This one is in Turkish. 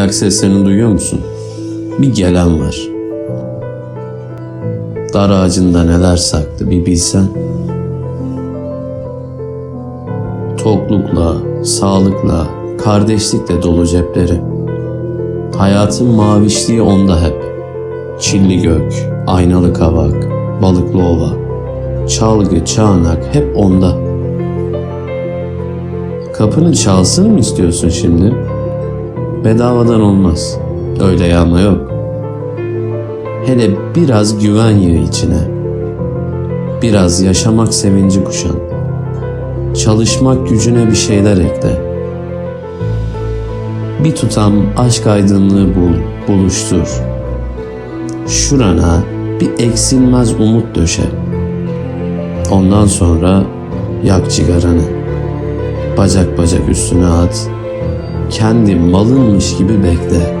Ayak seslerini duyuyor musun? Bir gelen var. Dar ağacında neler saklı bir bilsen. Toklukla, sağlıkla, kardeşlikle dolu cepleri. Hayatın mavişliği onda hep. Çilli gök, aynalı kavak, balıklı ova. Çalgı, çağnak hep onda. Kapını çalsın mı istiyorsun şimdi? Bedavadan olmaz. Öyle yağma yok. Hele biraz güven yığ içine. Biraz yaşamak sevinci kuşan. Çalışmak gücüne bir şeyler ekle. Bir tutam aşk aydınlığı bul, buluştur. Şurana bir eksilmez umut döşe. Ondan sonra yak cigaranı. Bacak bacak üstüne at. Kendi malınmış gibi bekle.''